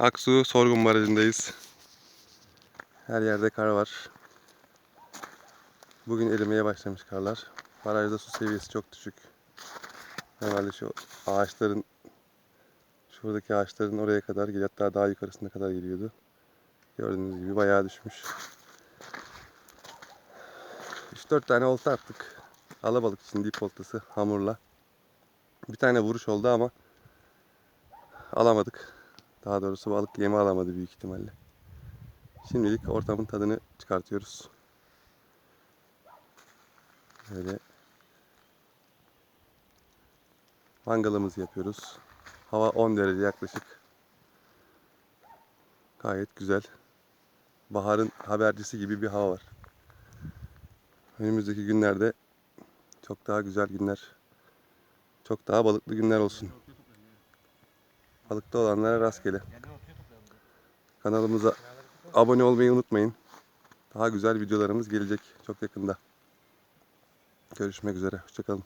Aksu Sorgun Barajı'ndayız. Her yerde kar var. Bugün erimeye başlamış karlar. Barajda su seviyesi çok düşük. Normalde şu ağaçların şuradaki ağaçların oraya kadar geliyor. Hatta daha yukarısına kadar geliyordu. Gördüğünüz gibi bayağı düşmüş. 3-4 tane olta attık. Alabalık için dip oltası hamurla. Bir tane vuruş oldu ama alamadık. Daha doğrusu balık yemi alamadı büyük ihtimalle. Şimdilik ortamın tadını çıkartıyoruz. Böyle mangalımızı yapıyoruz. Hava 10 derece yaklaşık. Gayet güzel. Baharın habercisi gibi bir hava var. Önümüzdeki günlerde çok daha güzel günler, çok daha balıklı günler olsun. Balıkta olanlara rastgele. Kanalımıza abone olmayı unutmayın. Daha güzel videolarımız gelecek çok yakında. Görüşmek üzere. Hoşçakalın.